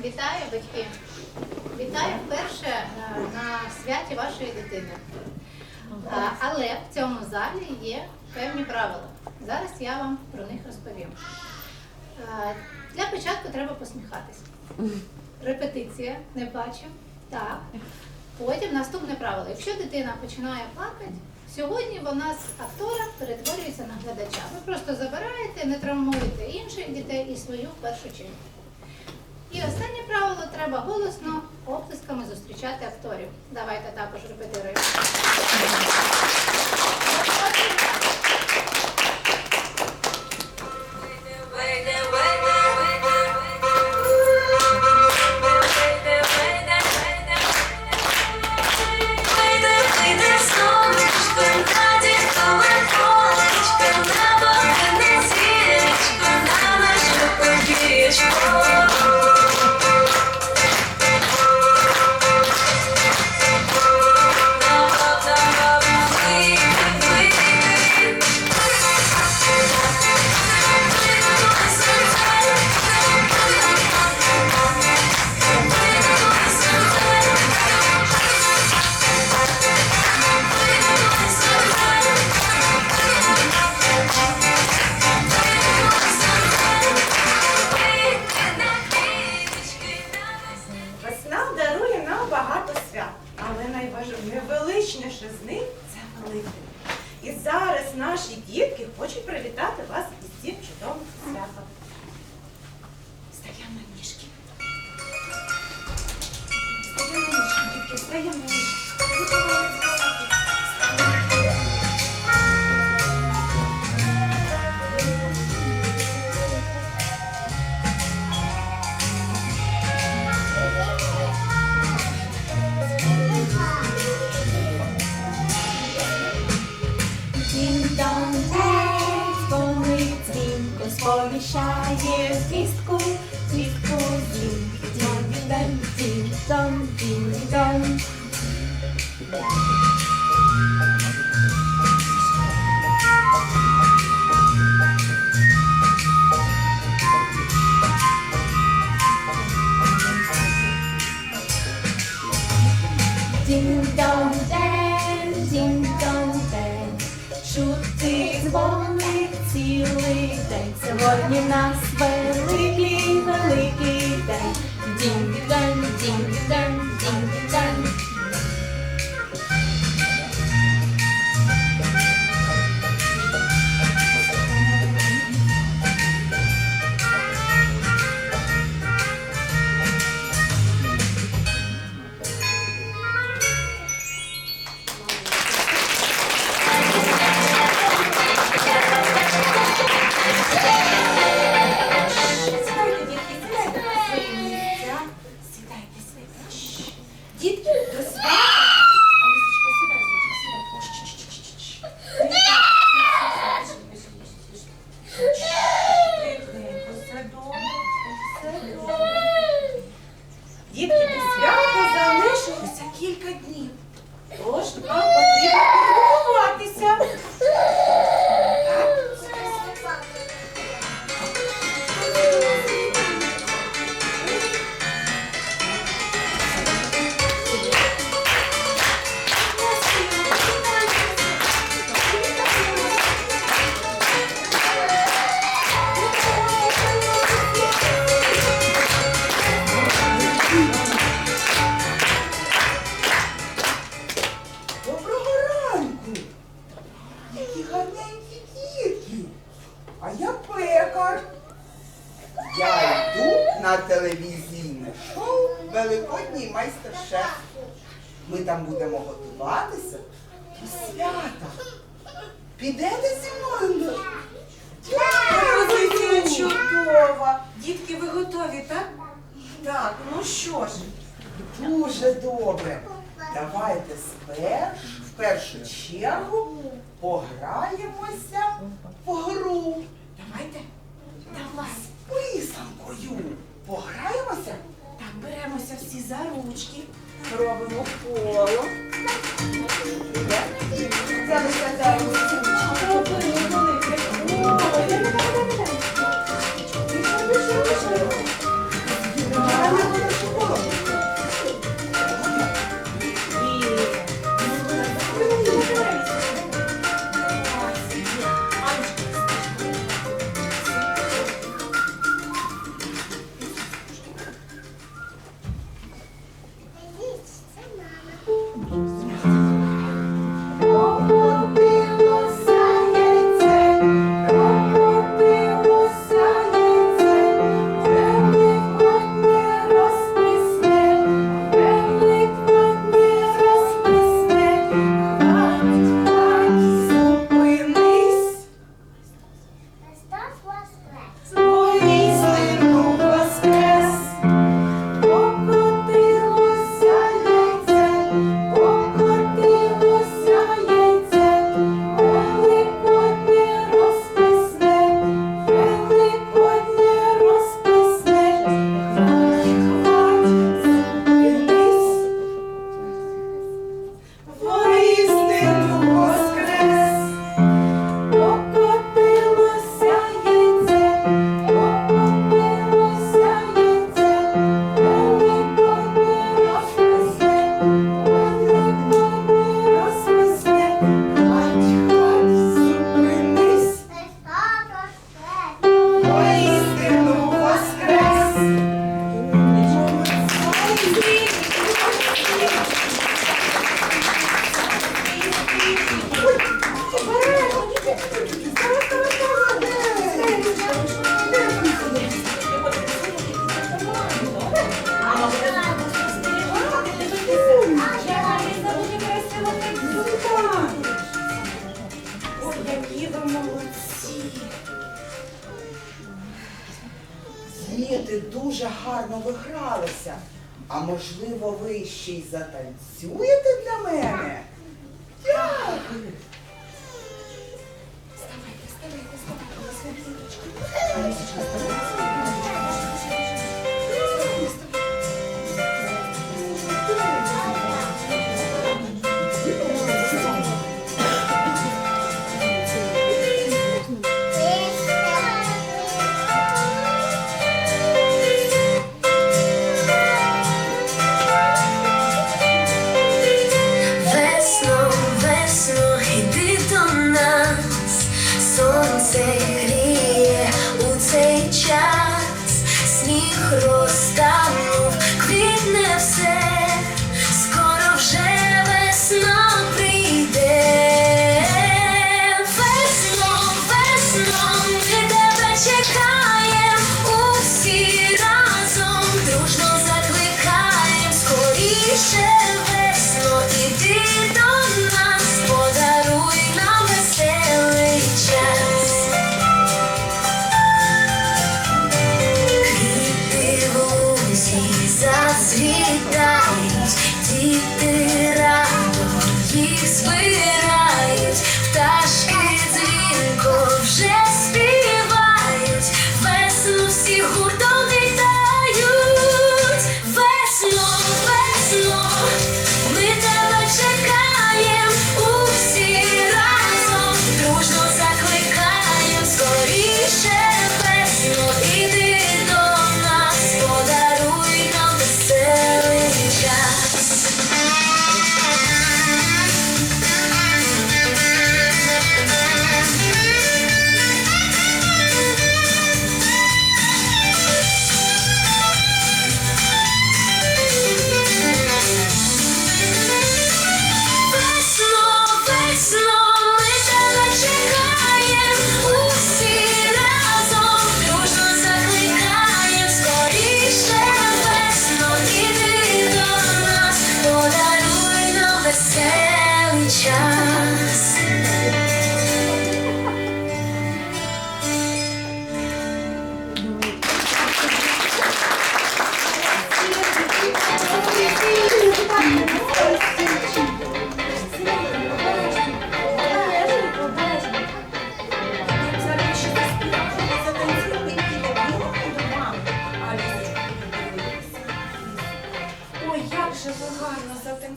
Вітаю, батьки! Вітаю вперше е, на святі вашої дитини. Але в цьому залі є певні правила. Зараз я вам про них розповім. Е, Для початку треба посміхатись. Репетиція, не плачемо. Так. Потім наступне правило. Якщо дитина починає плакати, сьогодні вона з актора перетворюється на глядача. Ви просто забираєте, не травмуєте інших дітей і свою в першу чергу. Треба голосно оплесками зустрічати акторів. Давайте також репетируємо. Наші дітки хочуть привітати Сьогодні нас Давайте сперш, в першу чергу пограємося в гру. Давайте. Давай. З писанкою. Пограємося? Так, беремося всі за ручки, робимо коло. Гарно ви гралися. А можливо, ви ще й затанцюєте для мене? Дякую. Road.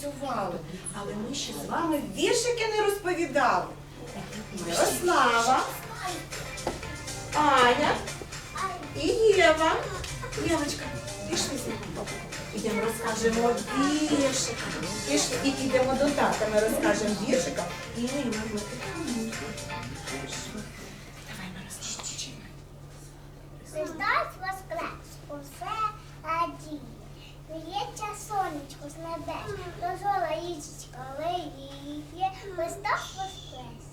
Затанцювали. Але ми ще з вами віршики не розповідали. Мирослава, Аня і Єва. Євочка, пішли зі мною. Ідемо розкажемо віршика. Пішли і підемо до тата. Ми розкажемо віршика. І ми Давай, Мирослава. Христос воскрес, усе радіє. Віється сонечко з небес, дозола їжечка лиє. листа воскрес.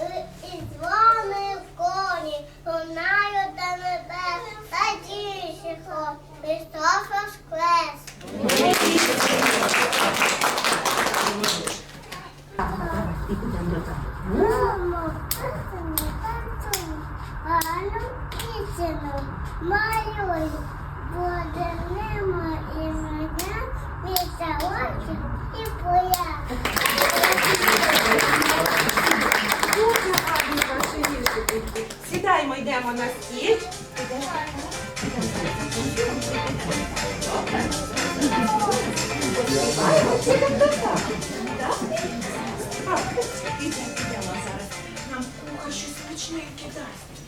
Е, І дзвони в коні, лунають до небес, радіючи хор. Христос воскрес. Мамо, Галю пісеню малюю, буде нема і мене, місця очі і поя. Дуже гарні ваші віршики. Сідаємо, йдемо на стіль. Поспіваємо будемо до тата. Так? Так, ідемо, ідемо зараз. Нам куха щось смачненьке дасть.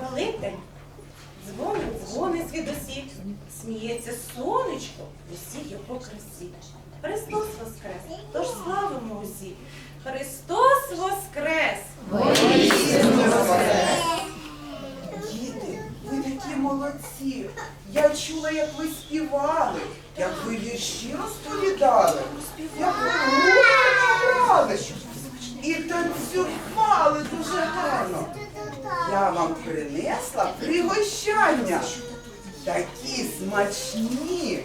Великдень. Дзвонить, дзвонить звідусіль, сміється сонечко, усі його красі. Христос Воскрес! Тож славимо усі! Христос Воскрес! Діти, ви такі молодці. Я чула, як ви співали, як ви вірші розповідали, як ви грали і танцювали дуже гарно. Я вам принесла пригощання. Такі смачні.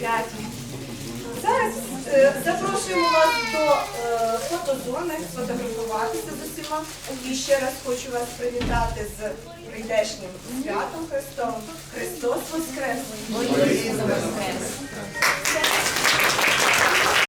святі. Зараз е, запрошуємо вас до е, фотозони, сфотографуватися з усіма. І ще раз хочу вас привітати з прийдешнім святом Христовим. Христос Воскрес! Воскрес!